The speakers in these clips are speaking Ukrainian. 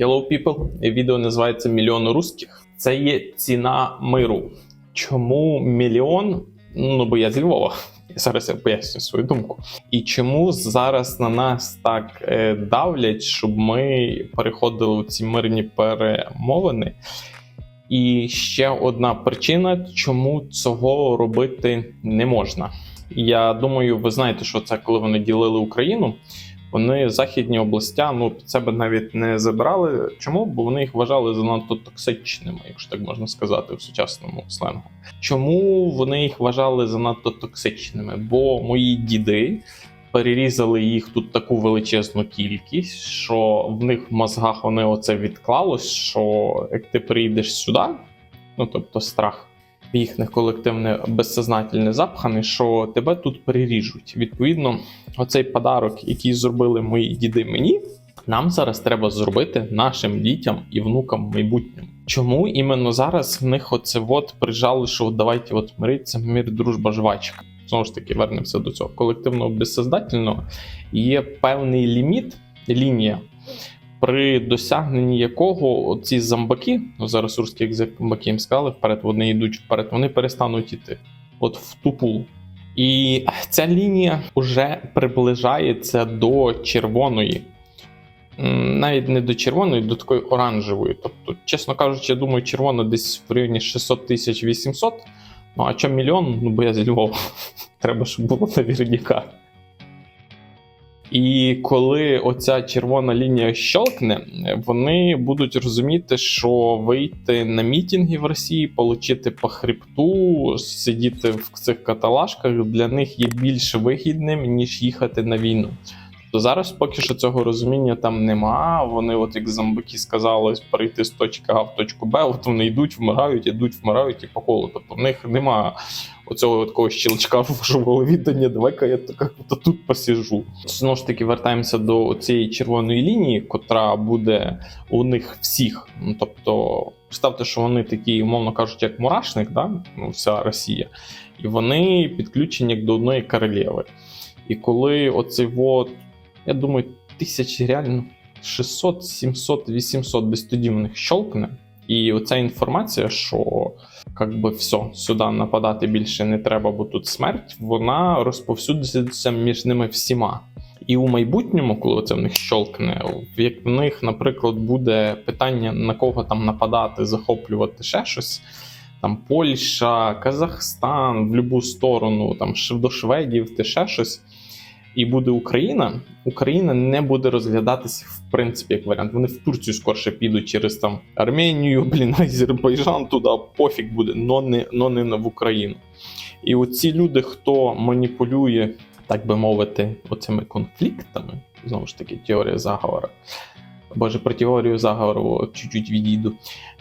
Hello people! Відео називається Мільйон русських. Це є ціна миру. Чому мільйон? Ну, бо я з Львова. Зараз я поясню свою думку. І чому зараз на нас так е, давлять, щоб ми переходили в ці мирні перемовини? І ще одна причина, чому цього робити не можна. Я думаю, ви знаєте, що це коли вони ділили Україну. Вони західні областя ну під себе навіть не забирали. Чому? Бо вони їх вважали занадто токсичними, якщо так можна сказати, в сучасному сленгу. Чому вони їх вважали занадто токсичними? Бо мої діди перерізали їх тут таку величезну кількість, що в них в мозгах вони оце відклалось. Що як ти прийдеш сюди, ну тобто страх їхніх колективне безсознательне запхане, що тебе тут переріжуть. Відповідно, оцей подарок, який зробили мої діди мені, нам зараз треба зробити нашим дітям і внукам в майбутньому. Чому іменно зараз в них оце от прижали, що давайте от мириться, мир, дружба, жвачка. Знову ж таки, вернемося до цього колективного безсознательного. Є певний ліміт, лінія, при досягненні якого ці зомбаки, ну зараз русські як зомбаки їм сказали, вперед вони йдуть вперед, вони перестануть іти. От в тупу. І ця лінія вже приближається до червоної. Навіть не до червоної, до такої оранжевої. Тобто, чесно кажучи, я думаю, червона десь в районі 600 тисяч 800. Ну а чому мільйон? Ну, бо я зі Львова. Треба, щоб було наверняка. І коли оця червона лінія щелкне, вони будуть розуміти, що вийти на мітінги в Росії, отримати по хребту, сидіти в цих каталажках для них є більш вигідним, ніж їхати на війну. То зараз поки що цього розуміння там нема. Вони, от як зомбаки сказали, перейти з точки А в точку Б, от вони йдуть, вмирають, ідуть, вмирають і по колу. Тобто в них нема оцього такого щелчка в голові, давай-ка я так тут посіжу. Знову ж таки, вертаємося до цієї червоної лінії, котра буде у них всіх. Ну, тобто, ставте, що вони такі, умовно кажучи, як мурашник, да? ну, вся Росія, і вони підключені як до одної королеви. І коли оцей от, я думаю, тисяч реально 600, 700, 800 десь тоді в них. І оця інформація, що як би все, сюди нападати більше не треба, бо тут смерть, вона розповсюдиться між ними всіма. І у майбутньому, коли це в них щолкне, як в них, наприклад, буде питання на кого там нападати, захоплювати ще щось. Там Польща, Казахстан, в будь-яку сторону, там до Шведів, ти ще щось. І буде Україна, Україна не буде розглядатися в принципі як варіант. Вони в Турцію скорше підуть через там Арменію, блін, Азербайджан туди пофіг буде, но не, но не в Україну. І оці люди, хто маніпулює, так би мовити, оцими конфліктами, знову ж таки, теорія заговора. Боже, про теорію заговору чуть-чуть відійду.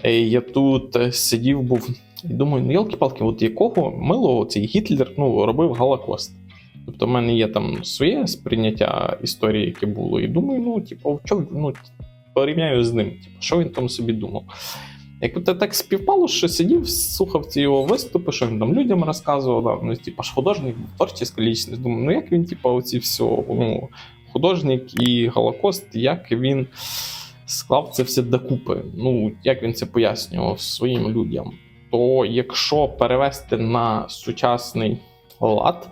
Е, Я тут е, сидів, був і думаю, ну йолки-палки, от якого милого цей Гітлер ну, робив Голокост. Тобто, в мене є там своє сприйняття історії, яке було, і думаю, ну, типу, що, ну, порівняю з ним, типу, що він там собі думав. Як от так співпало, що сидів, слухав ці його виступи, що він там людям розказував, да, ну, типу, ж художник, творчість лічність. Думаю, ну як він, типу, оці все, ну, художник і Голокост, як він склав це все докупи. Ну, як він це пояснював своїм людям. То якщо перевести на сучасний лад,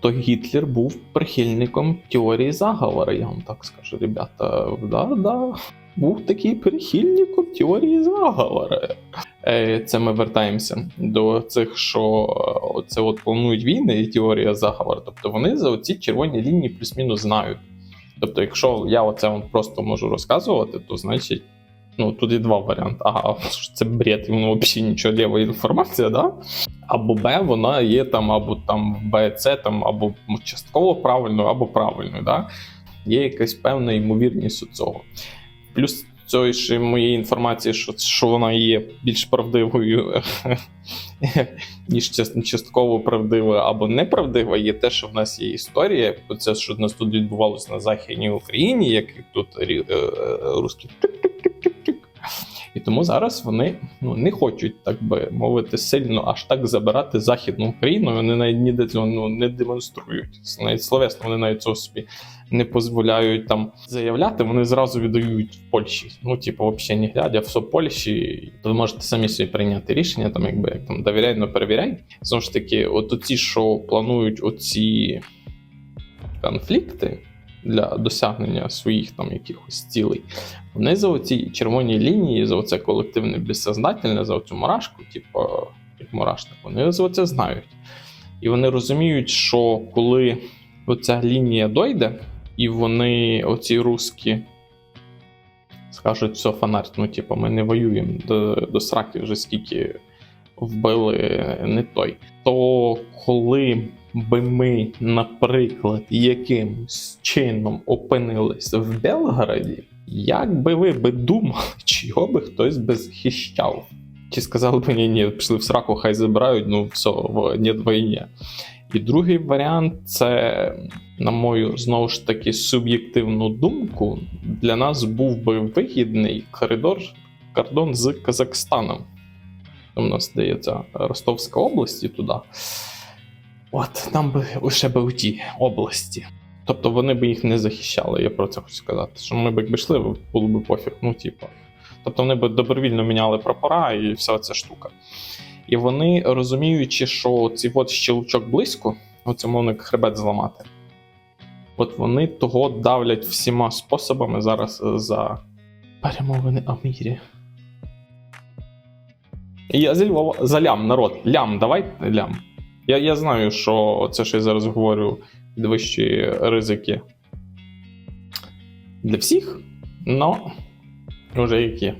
то Гітлер був прихильником теорії заговора, я вам так скажу, ребята. Да, да. Був такий прихильником теорії заговора. Е, Це ми вертаємося до цих, що е, це от планують війни і теорія заговора. Тобто вони за оці червоні лінії плюс-мінус знають. Тобто, якщо я оце вам просто можу розказувати, то значить. Ну, тут є два варіанти. Ага, це бред, і воно взагалі нічого лєва інформація, да? Або Б, вона є там, або там С, там, або частково правильною, або правильною. Да? Є якась певна ймовірність у цього. Плюс цієї ж моєї інформації, що, що вона є більш правдивою, ніж частково правдива або неправдива, є те, що в нас є історія. Це, що в нас тут відбувалося на Західній Україні, як тут е, е, русські тик-тик-тик-тик-тик. І тому зараз вони ну, не хочуть, так би мовити, сильно аж так забирати Західну Україну. Вони навіть ніде цього ну, не демонструють. Навіть словесно вони навіть цього собі не дозволяють там заявляти, вони зразу віддають в Польщі. Ну, типу, взагалі не глядя, все Польщі, то ви можете самі собі прийняти рішення, там, якби як там довіряй, но перевіряй. Знову ж таки, от оці, що планують оці конфлікти для досягнення своїх там якихось цілей, вони за оці червоні лінії, за оце колективне безсознательне, за оцю мурашку, типу, як мурашник, вони за це знають. І вони розуміють, що коли оця лінія дойде, і вони, оці русські, скажуть, все, фонарь, ну, типу, ми не воюємо до, до сраки вже скільки вбили не той. То коли би ми, наприклад, якимось чином опинилися в Белгороді, як би ви би думали, чи його би хтось би захищав? Чи сказали б ні, ні, пішли в сраку, хай забирають, ну все, ні війні. І другий варіант це, на мою знову ж таки суб'єктивну думку, для нас був би вигідний коридор, кордон з Казахстаном. У нас здається Ростовська область і туди. От, там би лише би у ті області. Тобто вони б їх не захищали, я про це хочу сказати. Що ми б якби йшли, було б пофіг. Ну, типу. Тобто вони б добровільно міняли прапора і вся ця штука. І вони, розуміючи, що цей от щелчок близько, оце мовно як хребет зламати. От вони того давлять всіма способами зараз е, за перемовини о мірі. Я зі Львова за лям, народ. Лям, давай лям. Я, я знаю, що це, що я зараз говорю, підвищує ризики для всіх, але вже які.